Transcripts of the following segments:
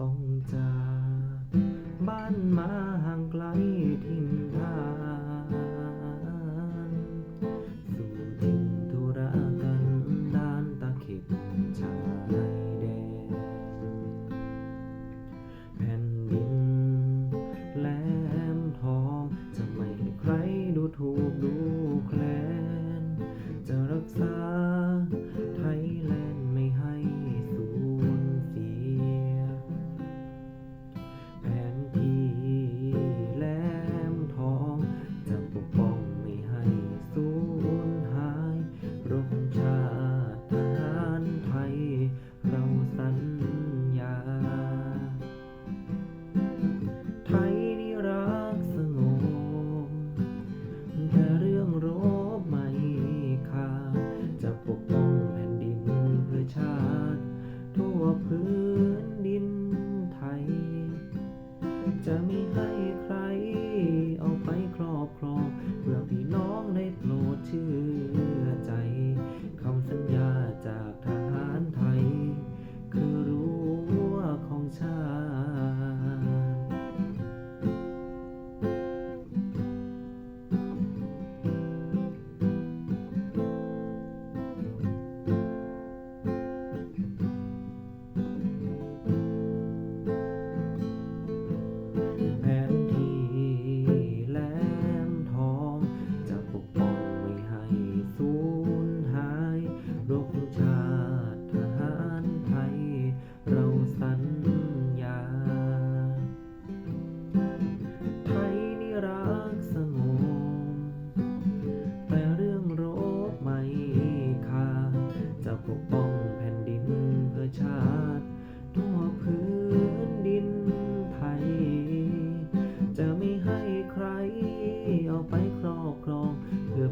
ต้องจากบ้านมาห่างไกล พื้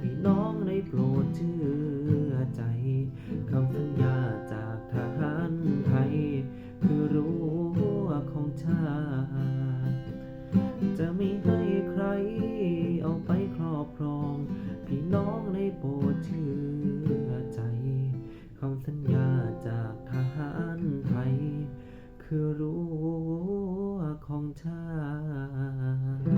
พี่น้องได้โปรดเชื่อใจคำสัญญาจากทหารไทย คือรู้วของชาติ จะไม่ให้ใครเอาไปครอบครอง พี่น้องได้โปรดเชื่อใจคำสัญญาจากทหารไทย คือรู้ของชาติ